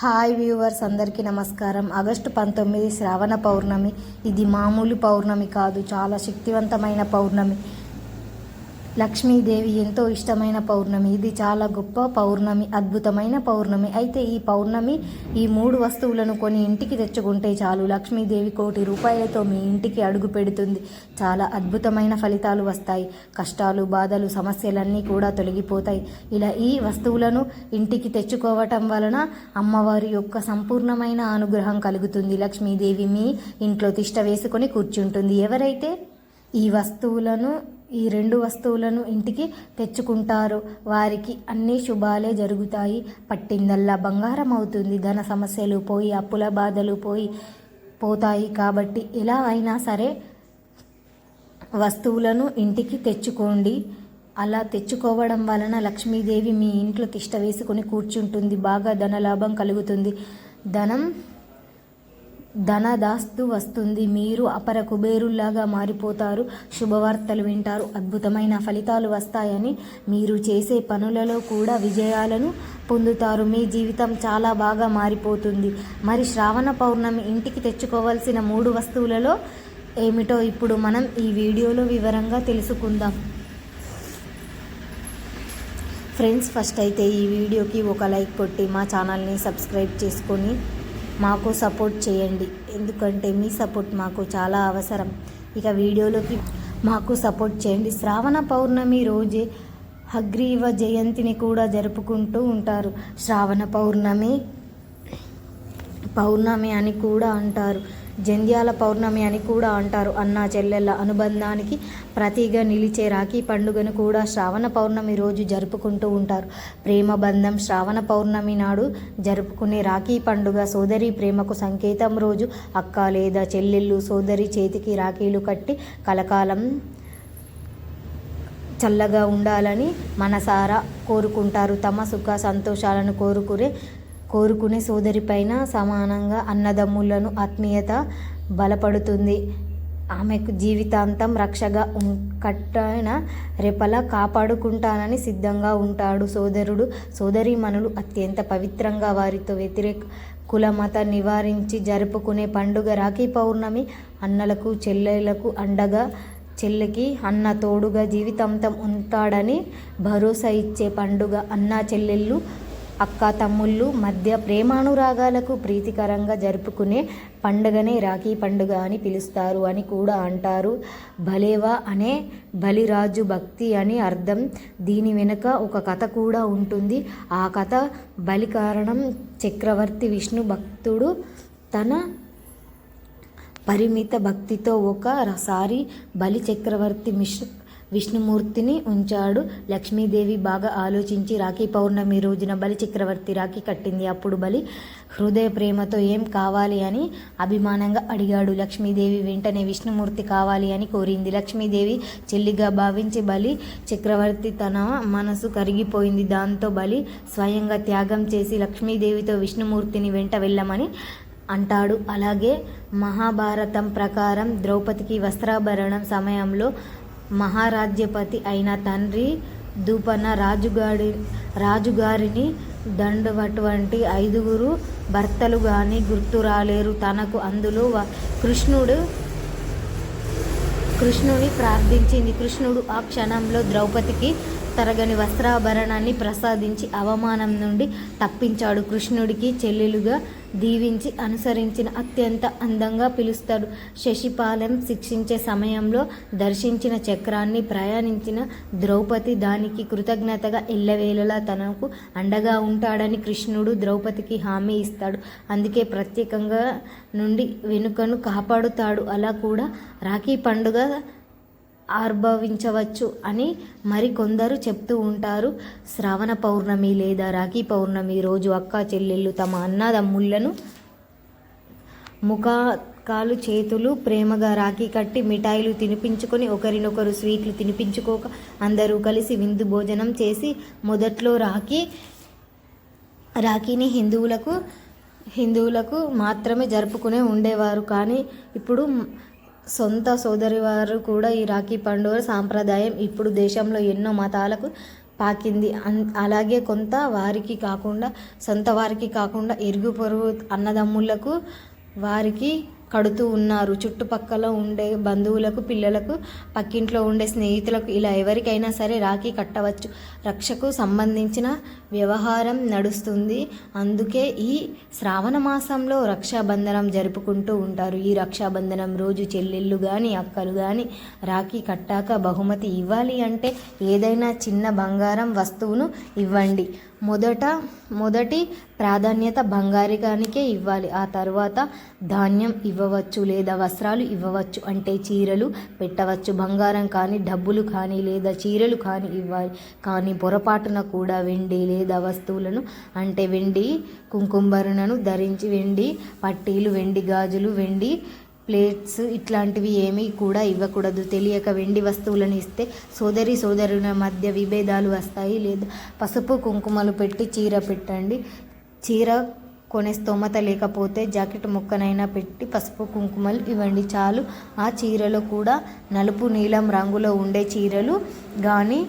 Hi viewers అందరికీ నమస్కారం. August పంతొమ్మిది శ్రావణ పౌర్ణమి. ఇది మామూలు పౌర్ణమి కాదు చాలా శక్తివంతమైన పౌర్ణమి. లక్ష్మీదేవి ఎంతో ఇష్టమైన పౌర్ణమి. ఇది చాలా గొప్ప పౌర్ణమి అద్భుతమైన పౌర్ణమి. అయితే ఈ పౌర్ణమి ఈ మూడు వస్తువులను కొని ఇంటికి తెచ్చుకుంటే చాలు. లక్ష్మీదేవి కోటి రూపాయలతో మీ ఇంటికి అడుగు పెడుతుంది. చాలా అద్భుతమైన ఫలితాలు వస్తాయి. కష్టాలు బాధలు సమస్యలన్నీ కూడా తొలగిపోతాయి. ఇలా ఈ వస్తువులను ఇంటికి తెచ్చుకోవటం వలన అమ్మవారి యొక్క సంపూర్ణమైన అనుగ్రహం కలుగుతుంది. లక్ష్మీదేవి మీ ఇంట్లో తిష్ట వేసుకొని కూర్చుంటుంది. ఎవరైతే ఈ వస్తువులను ఈ రెండు వస్తువులను ఇంటికి తెచ్చుకుంటారు. వారికి అన్ని శుభాలే జరుగుతాయి. పట్టిందల్లా బంగారం అవుతుంది ధన సమస్యలు పోయి అప్పుల బాధలు పోయి పోతాయి కాబట్టి ఎలా అయినా సరే వస్తువులను ఇంటికి తెచ్చుకోండి. అలా తెచ్చుకోవడం వలన లక్ష్మీదేవి మీ ఇంట్లో తిష్ట వేసుకొని కూర్చుంటుంది. బాగా ధనలాభం కలుగుతుంది. ధనం ధనదాస్తు వస్తుంది. మీరు అపర కుబేరుల్లాగా మారిపోతారు. శుభవార్తలు వింటారు. అద్భుతమైన ఫలితాలు వస్తాయని మీరు చేసే పనులలో కూడా విజయాలను పొందుతారు. మీ జీవితం చాలా బాగా మారిపోతుంది. మరి శ్రావణ పౌర్ణమి ఇంటికి తెచ్చుకోవాల్సిన మూడు వస్తువులలో ఏమిటో ఇప్పుడు మనం ఈ వీడియోలో వివరంగా తెలుసుకుందాం. ఫ్రెండ్స్ ఫస్ట్ అయితే ఈ వీడియోకి ఒక లైక్ కొట్టి మా ఛానల్ని సబ్స్క్రైబ్ చేసుకొని మాకు సపోర్ట్ చేయండి. ఎందుకంటే మీ సపోర్ట్ మాకు చాలా అవసరం. ఇక వీడియోలోకి మాకు సపోర్ట్ చేయండి. శ్రావణ పౌర్ణమి రోజే హగ్రీవ జయంతిని కూడా జరుపుకుంటూ ఉంటారు. శ్రావణ పౌర్ణమి పౌర్ణమి అని కూడా అంటారు. జంధ్యాల పౌర్ణమి అని కూడా అంటారు. అన్నా చెల్లెళ్ళ అనుబంధానికి ప్రతిగా నిలిచే రాఖీ పండుగను కూడా శ్రావణ పౌర్ణమి రోజు జరుపుకుంటూ ఉంటారు. ప్రేమ బంధం శ్రావణ పౌర్ణమి నాడు జరుపుకునే రాఖీ పండుగ సోదరి ప్రేమకు సంకేతం రోజు. అక్క లేదా చెల్లెళ్ళు సోదరి చేతికి రాఖీలు కట్టి కలకాలం చల్లగా ఉండాలని మనసారా కోరుకుంటారు. తమ సుఖ సంతోషాలను కోరుకునే కోరుకునే సోదరి పైన సమానంగా అన్నదమ్ములను ఆత్మీయత బలపడుతుంది. ఆమెకు జీవితాంతం రక్షగా కట్టైన రెపల కాపాడుకుంటానని సిద్ధంగా ఉంటాడు సోదరుడు. సోదరీమణులు అత్యంత పవిత్రంగా వారితో వ్యతిరేక కులమత నివారించి జరుపుకునే పండుగ రాఖీ పౌర్ణమి. అన్నలకు చెల్లెలకు అండగా చెల్లికి అన్న తోడుగా జీవితాంతం ఉంటాడని భరోసా ఇచ్చే పండుగ అన్న చెల్లెళ్ళు అక్క తమ్ముళ్ళు మధ్య ప్రేమానురాగాలకు ప్రీతికరంగా జరుపుకునే పండుగనే రాఖీ పండుగ అని పిలుస్తారు అని కూడా అంటారు. భలేవా అనే బలిరాజు భక్తి అని అర్థం. దీని వెనుక ఒక కథ కూడా ఉంటుంది. ఆ కథ బలి కారణం చక్రవర్తి విష్ణు భక్తుడు తన పరిమిత భక్తితో ఒకసారి బలి చక్రవర్తి మిశ్ర విష్ణుమూర్తిని ఉంచాడు. లక్ష్మీదేవి బాగా ఆలోచించి రాఖీ పౌర్ణమి రోజున బలి చక్రవర్తి రాఖీ కట్టింది. అప్పుడు బలి హృదయ ప్రేమతో ఏం కావాలి అని అభిమానంగా అడిగాడు. లక్ష్మీదేవి వెంటనే విష్ణుమూర్తి కావాలి అని కోరింది. లక్ష్మీదేవి చెల్లిగా భావించి బలి చక్రవర్తి తన మనసు కరిగిపోయింది. దాంతో బలి స్వయంగా త్యాగం చేసి లక్ష్మీదేవితో విష్ణుమూర్తిని వెంట వెళ్ళమని అంటాడు. అలాగే మహాభారతం ప్రకారం ద్రౌపదికి వస్త్రాభరణం సమయంలో మహారాజ్యపతి అయిన తండ్రి దూపన రాజుగారి రాజుగారిని దండవటువంటి ఐదుగురు భర్తలు కానీ గుర్తు రాలేరు. తనకు అందులో వ- కృష్ణుడు కృష్ణుని ప్రార్థించింది. కృష్ణుడు ఆ క్షణంలో ద్రౌపదికి తరగని వస్త్రాభరణాన్ని ప్రసాదించి అవమానం నుండి తప్పించాడు. కృష్ణుడికి చెల్లెలుగా దీవించి అనుసరించిన అత్యంత అందంగా పిలుస్తాడు. శశిపాలెం శిక్షించే సమయంలో దర్శించిన చక్రాన్ని ప్రయాణించిన ద్రౌపది దానికి కృతజ్ఞతగా ఎల్లవేళలా తనకు అండగా ఉంటాడని కృష్ణుడు ద్రౌపదికి హామీ ఇస్తాడు. అందుకే ప్రత్యేకంగా నుండి వెనుకను కాపాడుతాడు. అలా కూడా రాఖీ పండుగ ఆర్భవించవచ్చు అని మరికొందరు చెప్తూ ఉంటారు. శ్రావణ పౌర్ణమి లేదా రాఖీ పౌర్ణమి రోజు అక్క చెల్లెళ్ళు తమ అన్నదమ్ముళ్ళను ముఖకాలు చేతులు ప్రేమగా రాఖీ కట్టి మిఠాయిలు తినిపించుకొని ఒకరినొకరు స్వీట్లు తినిపించుకోక అందరూ కలిసి విందు భోజనం చేసి మొదట్లో రాఖీ రాఖీని హిందువులకు హిందువులకు మాత్రమే జరుపుకునే ఉండేవారు. కానీ ఇప్పుడు సొంత సోదరి వారు కూడా ఈ రాఖీ పండుగ సాంప్రదాయం ఇప్పుడు దేశంలో ఎన్నో మతాలకు పాకింది. అన్ అలాగే కొంత వారికి కాకుండా సొంత వారికి కాకుండా ఇరుగు పొరుగు అన్నదమ్ములకు వారికి కడుతూ ఉన్నారు. చుట్టుపక్కల ఉండే బంధువులకు పిల్లలకు పక్కింట్లో ఉండే స్నేహితులకు ఇలా ఎవరికైనా సరే రాఖీ కట్టవచ్చు. రక్షకు సంబంధించిన వ్యవహారం నడుస్తుంది. అందుకే ఈ శ్రావణ మాసంలో రక్షాబంధనం జరుపుకుంటూ ఉంటారు. ఈ రక్షాబంధనం రోజు చెల్లెళ్ళు కానీ అక్కలు కానీ రాఖీ కట్టాక బహుమతి ఇవ్వాలి అంటే ఏదైనా చిన్న బంగారం వస్తువును ఇవ్వండి. మొదట మొదటి ప్రాధాన్యత బంగారికానికే ఇవ్వాలి. ఆ తర్వాత ధాన్యం ఇవ్వవచ్చు లేదా వస్త్రాలు ఇవ్వవచ్చు అంటే చీరలు పెట్టవచ్చు. బంగారం కానీ డబ్బులు కానీ లేదా చీరలు కానీ ఇవ్వాలి. కానీ పొరపాటున కూడా వెండి లేదా వస్తువులను అంటే వెండి కుంకుమరణను ధరించి వెండి పట్టీలు వెండి గాజులు వెండి ప్లేట్స్ ఇట్లాంటివి ఏమీ కూడా ఇవ్వకూడదు. తెలియక వెండి వస్తువులను ఇస్తే సోదరి సోదరుల మధ్య విభేదాలు వస్తాయి. లేదా పసుపు కుంకుమలు పెట్టి చీర పెట్టండి. చీర కొనే స్తోమత లేకపోతే జాకెట్ ముక్కనైనా పెట్టి పసుపు కుంకుమలు ఇవ్వండి. చాలు. ఆ చీరలో కూడా నలుపు నీలం రంగులో ఉండే చీరలు కానీ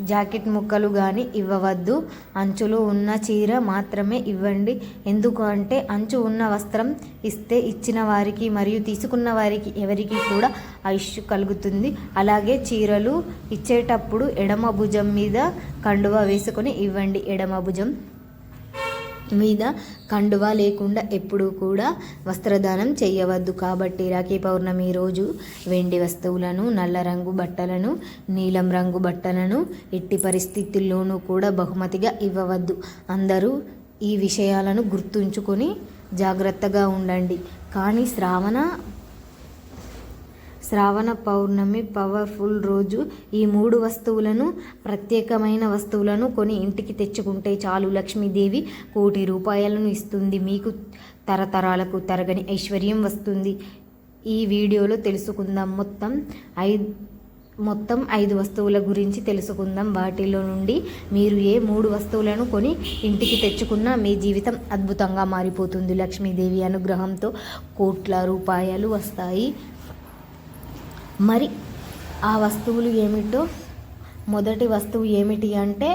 జాకెట్ ముక్కలు కానీ ఇవ్వవద్దు. అంచులు ఉన్న చీర మాత్రమే ఇవ్వండి. ఎందుకు అంటే అంచు ఉన్న వస్త్రం ఇస్తే ఇచ్చిన వారికి మరియు తీసుకున్న వారికి ఎవరికి కూడా ఐష్ కలుగుతుంది. అలాగే చీరలు ఇచ్చేటప్పుడు ఎడమ భుజం మీద కండువా వేసుకొని ఇవ్వండి. ఎడమ భుజం మీద కండువా లేకుండా ఎప్పుడూ కూడా వస్త్రదానం చేయవద్దు. కాబట్టి రాఖీ పౌర్ణమి రోజు వెండి వస్తువులను నల్ల రంగు బట్టలను నీలం రంగు బట్టలను ఎట్టి పరిస్థితుల్లోనూ కూడా బహుమతిగా ఇవ్వవద్దు. అందరూ ఈ విషయాలను గుర్తుంచుకొని జాగ్రత్తగా ఉండండి. కానీ శ్రావణ శ్రావణ పౌర్ణమి పవర్ఫుల్ రోజు. ఈ మూడు వస్తువులను ప్రత్యేకమైన వస్తువులను కొని ఇంటికి తెచ్చుకుంటే చాలు లక్ష్మీదేవి కోటి రూపాయలను ఇస్తుంది. మీకు తరతరాలకు తరగని ఐశ్వర్యం వస్తుంది. ఈ వీడియోలో తెలుసుకుందాం. మొత్తం ఐదు మొత్తం ఐదు వస్తువుల గురించి తెలుసుకుందాం. వాటిలో నుండి మీరు ఏ మూడు వస్తువులను కొని ఇంటికి తెచ్చుకున్నా మీ జీవితం అద్భుతంగా మారిపోతుంది. లక్ష్మీదేవి అనుగ్రహంతో కోట్ల రూపాయలు వస్తాయి. మరి ఆ వస్తువులు ఏమిటో? మొదటి వస్తువు ఏమిటి అంటే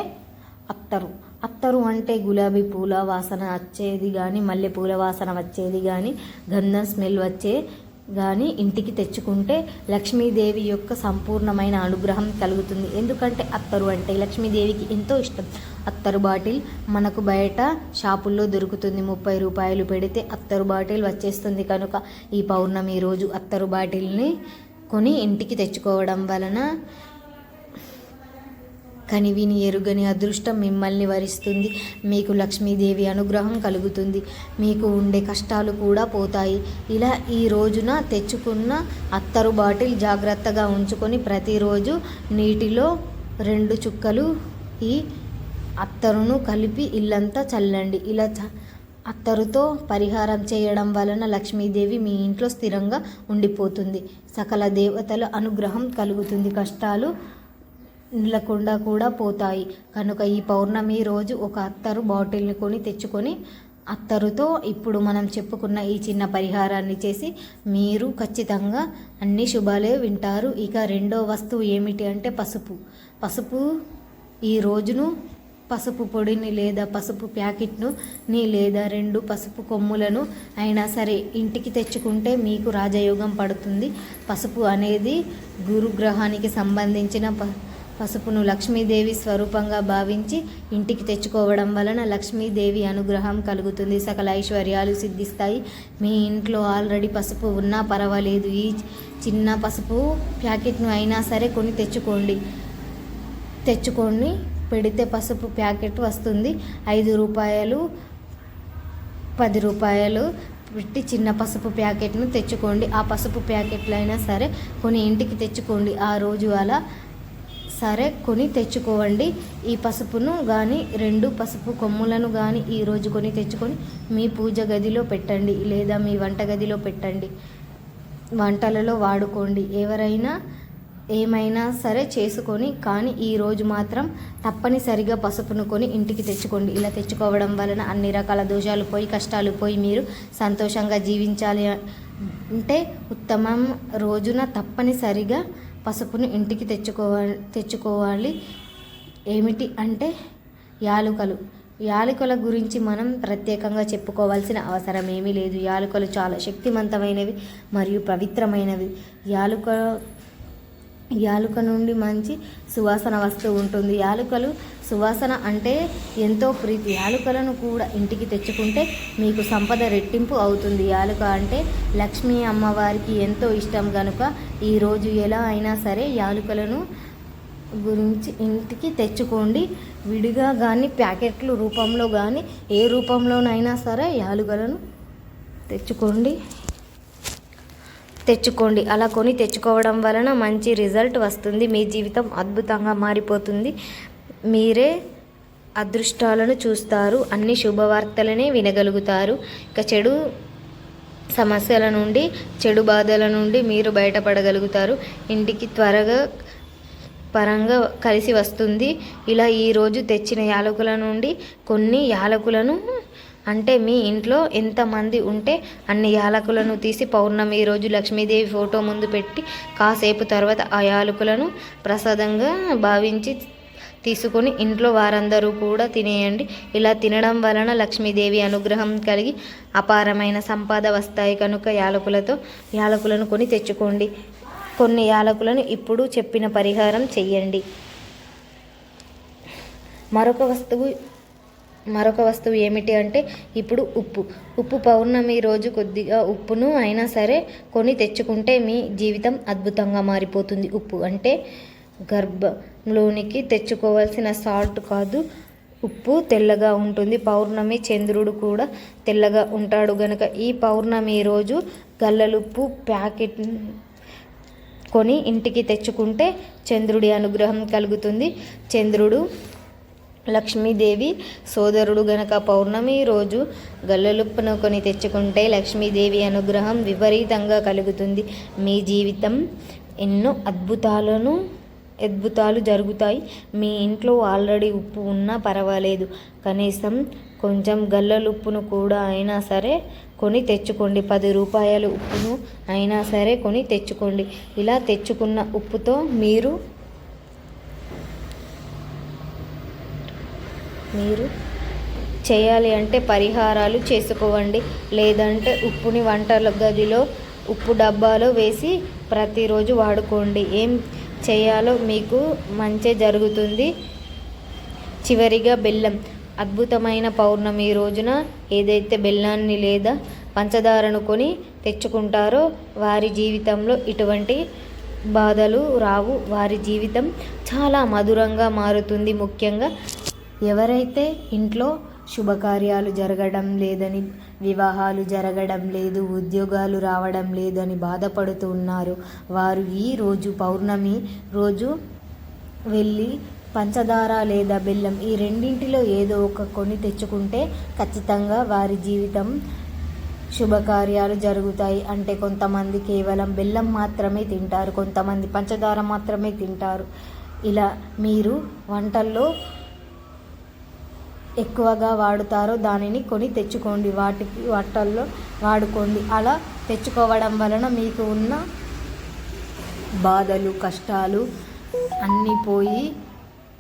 అత్తరు. అత్తరు అంటే గులాబీ పూల వాసన వచ్చేది కానీ మల్లె పూల వాసన వచ్చేది కానీ గంధం స్మెల్ వచ్చే కానీ ఇంటికి తెచ్చుకుంటే లక్ష్మీదేవి యొక్క సంపూర్ణమైన అనుగ్రహం కలుగుతుంది. ఎందుకంటే అత్తరు అంటే లక్ష్మీదేవికి ఎంతో ఇష్టం. అత్తరు బాటిల్ మనకు బయట షాపుల్లో దొరుకుతుంది. ముప్పై రూపాయలు పెడితే అత్తరు బాటిల్ వచ్చేస్తుంది కనుక ఈ పౌర్ణమి రోజు అత్తరు బాటిల్ని కొని ఇంటికి తెచ్చుకోవడం వలన కనివిని ఎరుగని అదృష్టం మిమ్మల్ని వరిస్తుంది. మీకు లక్ష్మీదేవి అనుగ్రహం కలుగుతుంది. మీకు ఉండే కష్టాలు కూడా పోతాయి. ఇలా ఈ రోజున తెచ్చుకున్న అత్తరు బాటిల్ జాగ్రత్తగా ఉంచుకొని ప్రతిరోజు నీటిలో రెండు చుక్కలు ఈ అత్తరును కలిపి ఇల్లంతా చల్లండి. ఇలా చ అత్తరుతో పరిహారం చేయడం వలన లక్ష్మీదేవి మీ ఇంట్లో స్థిరంగా ఉండిపోతుంది. సకల దేవతల అనుగ్రహం కలుగుతుంది. కష్టాలు నిలకుండా కూడా పోతాయి. కనుక ఈ పౌర్ణమి రోజు ఒక అత్తరు బాటిల్ని కొని తెచ్చుకొని అత్తరుతో ఇప్పుడు మనం చెప్పుకున్న ఈ చిన్న పరిహారాన్ని చేసి మీరు ఖచ్చితంగా అన్ని శుభాలే వింటారు. ఇక రెండో వస్తువు ఏమిటి అంటే పసుపు. పసుపు ఈ రోజును పసుపు పొడిని లేదా పసుపు ప్యాకెట్ను ని లేదా రెండు పసుపు కొమ్ములను అయినా సరే ఇంటికి తెచ్చుకుంటే మీకు రాజయోగం పడుతుంది. పసుపు అనేది గురుగ్రహానికి సంబంధించిన ప పసుపును లక్ష్మీదేవి స్వరూపంగా భావించి ఇంటికి తెచ్చుకోవడం వలన లక్ష్మీదేవి అనుగ్రహం కలుగుతుంది. సకల ఐశ్వర్యాలు సిద్ధిస్తాయి. మీ ఇంట్లో ఆల్రెడీ పసుపు ఉన్నా పర్వాలేదు. ఈ చిన్న పసుపు ప్యాకెట్ను అయినా సరే కొని తెచ్చుకోండి. తెచ్చుకొని పెడితే పసుపు ప్యాకెట్ వస్తుంది. ఐదు రూపాయలు పది రూపాయలు పెట్టి చిన్న పసుపు ప్యాకెట్ను తెచ్చుకోండి. ఆ పసుపు ప్యాకెట్లు అయినా సరే కొన్ని ఇంటికి తెచ్చుకోండి. ఆ రోజు అలా సరే కొని తెచ్చుకోవండి. ఈ పసుపును కానీ రెండు పసుపు కొమ్ములను కానీ ఈరోజు కొని తెచ్చుకొని మీ పూజ గదిలో పెట్టండి. లేదా మీ వంటగదిలో పెట్టండి. వంటలలో వాడుకోండి. ఎవరైనా ఏమైనా సరే చేసుకొని కానీ ఈరోజు మాత్రం తప్పనిసరిగా పసుపును కొని ఇంటికి తెచ్చుకోండి. ఇలా తెచ్చుకోవడం వలన అన్ని రకాల దోషాలు పోయి కష్టాలు పోయి మీరు సంతోషంగా జీవించాలి అంటే ఉత్తమం. రోజున తప్పనిసరిగా పసుపును ఇంటికి తెచ్చుకోవాలి తెచ్చుకోవాలి. ఏమిటి అంటే యాలుకలు. యాలకుల గురించి మనం ప్రత్యేకంగా చెప్పుకోవాల్సిన అవసరం ఏమీ లేదు. యాలకులు చాలా శక్తివంతమైనవి మరియు పవిత్రమైనవి. యాలుక యాలుక నుండి మంచి సువాసన వస్తూ ఉంటుంది. యాలుకలు సువాసన అంటే ఎంతో ప్రీతి. యాలుకలను కూడా ఇంటికి తెచ్చుకుంటే మీకు సంపద రెట్టింపు అవుతుంది. యాలుక అంటే లక్ష్మీ అమ్మవారికి ఎంతో ఇష్టం కనుక ఈరోజు ఎలా అయినా సరే యాలుకలను గురించి ఇంటికి తెచ్చుకోండి. విడిగా కానీ ప్యాకెట్లు రూపంలో కానీ ఏ రూపంలోనైనా సరే యాలుకలను తెచ్చుకోండి. తెచ్చుకోండి. అలా కొని తెచ్చుకోవడం వలన మంచి రిజల్ట్ వస్తుంది. మీ జీవితం అద్భుతంగా మారిపోతుంది. మీరే అదృష్టాలను చూస్తారు. అన్ని శుభవార్తలనే వినగలుగుతారు. ఇక చెడు సమస్యల నుండి చెడు బాధల నుండి మీరు బయటపడగలుగుతారు. ఇంటికి త్వరగా పరంగా కలిసి వస్తుంది. ఇలా ఈరోజు తెచ్చిన యాలకుల నుండి కొన్ని యాలకులను అంటే మీ ఇంట్లో ఎంతమంది ఉంటే అన్ని యాలకులను తీసి పౌర్ణమి రోజు లక్ష్మీదేవి ఫోటో ముందు పెట్టి కాసేపు తర్వాత ఆ యాలకులను ప్రసాదంగా భావించి తీసుకొని ఇంట్లో వారందరూ కూడా తినేయండి. ఇలా తినడం వలన లక్ష్మీదేవి అనుగ్రహం కలిగి అపారమైన సంపాద వస్తాయి. కనుక యాలకులతో యాలకులను కొని తెచ్చుకోండి. కొన్ని యాలకులను ఇప్పుడు చెప్పిన పరిహారం చెయ్యండి. మరొక వస్తువు మరొక వస్తువు ఏమిటి అంటే ఇప్పుడు ఉప్పు. ఉప్పు పౌర్ణమి రోజు కొద్దిగా ఉప్పును అయినా సరే కొని తెచ్చుకుంటే మీ జీవితం అద్భుతంగా మారిపోతుంది. ఉప్పు అంటే గర్భంలోనికి తెచ్చుకోవాల్సిన సాల్ట్ కాదు ఉప్పు తెల్లగా ఉంటుంది. పౌర్ణమి చంద్రుడు కూడా తెల్లగా ఉంటాడు గనక ఈ పౌర్ణమి రోజు గల్లలుప్పు ప్యాకెట్ కొని ఇంటికి తెచ్చుకుంటే చంద్రుడి అనుగ్రహం కలుగుతుంది. చంద్రుడు లక్ష్మీదేవి సోదరుడు గనక పౌర్ణమి రోజు గల్లలుప్పును కొని తెచ్చుకుంటే లక్ష్మీదేవి అనుగ్రహం విపరీతంగా కలుగుతుంది. మీ జీవితం ఎన్నో అద్భుతాలను అద్భుతాలు జరుగుతాయి. మీ ఇంట్లో ఆల్రెడీ ఉప్పు ఉన్నా పర్వాలేదు. కనీసం కొంచెం గల్లలుప్పును కూడా అయినా సరే కొని తెచ్చుకోండి. పది రూపాయల ఉప్పును అయినా సరే కొని తెచ్చుకోండి. ఇలా తెచ్చుకున్న ఉప్పుతో మీరు మీరు చేయాలి అంటే పరిహారాలు చేసుకోవండి. లేదంటే ఉప్పుని వంటల గదిలో ఉప్పు డబ్బాలో వేసి ప్రతిరోజు వాడుకోండి. ఏం చేయాలో మీకు మంచి జరుగుతుంది. చివరిగా బెల్లం. అద్భుతమైన పౌర్ణమి రోజున ఏదైతే బెల్లాన్ని లేదా పంచదారను కొని తెచ్చుకుంటారో వారి జీవితంలో ఇటువంటి బాధలు రావు. వారి జీవితం చాలా మధురంగా మారుతుంది ముఖ్యంగా. ఎవరైతే ఇంట్లో శుభకార్యాలు జరగడం లేదని వివాహాలు జరగడం లేదు ఉద్యోగాలు రావడం లేదని బాధపడుతూ ఉన్నారు వారు ఈ రోజు పౌర్ణమి రోజు వెళ్ళి పంచదార లేదా బెల్లం ఈ రెండింటిలో ఏదో ఒక కొని తెచ్చుకుంటే ఖచ్చితంగా వారి జీవితం శుభకార్యాలు జరుగుతాయి. అంటే కొంతమంది కేవలం బెల్లం మాత్రమే తింటారు కొంతమంది పంచదార మాత్రమే తింటారు. ఇలా మీరు వంటల్లో ఎక్కువగా వాడుతారో దానిని కొని తెచ్చుకోండి. వాటికి వాటల్లో వాడుకోండి. అలా తెచ్చుకోవడం వలన మీకు ఉన్న బాధలు కష్టాలు అన్నీ పోయి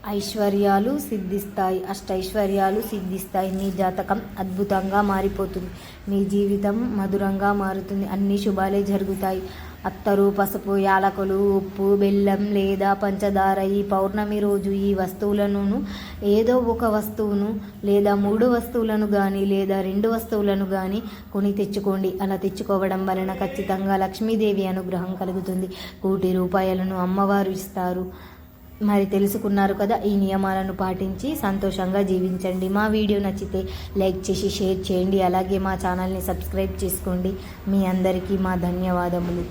ఐశ్వర్యాలు సిద్ధిస్తాయి. అష్టైశ్వర్యాలు సిద్ధిస్తాయి. మీ జాతకం అద్భుతంగా మారిపోతుంది. మీ జీవితం మధురంగా మారుతుంది. అన్ని శుభాలే జరుగుతాయి. అత్తరు పసుపు యాలకులు ఉప్పు బెల్లం లేదా పంచదార ఈ పౌర్ణమి రోజు ఈ వస్తువులను ఏదో ఒక వస్తువును లేదా మూడు వస్తువులను కానీ లేదా రెండు వస్తువులను కానీ కొని తెచ్చుకోండి. అలా తెచ్చుకోవడం వలన ఖచ్చితంగా లక్ష్మీదేవి అనుగ్రహం కలుగుతుంది. కోటి రూపాయలను అమ్మవారు ఇస్తారు. మరి తెలుసుకున్నారు కదా ఈ నియమాలను పాటించి సంతోషంగా జీవించండి. మా వీడియో నచ్చితే లైక్ చేసి షేర్ చేయండి. అలాగే మా ఛానల్ని సబ్స్క్రైబ్ చేసుకోండి. మీ అందరికీ మా ధన్యవాదములు.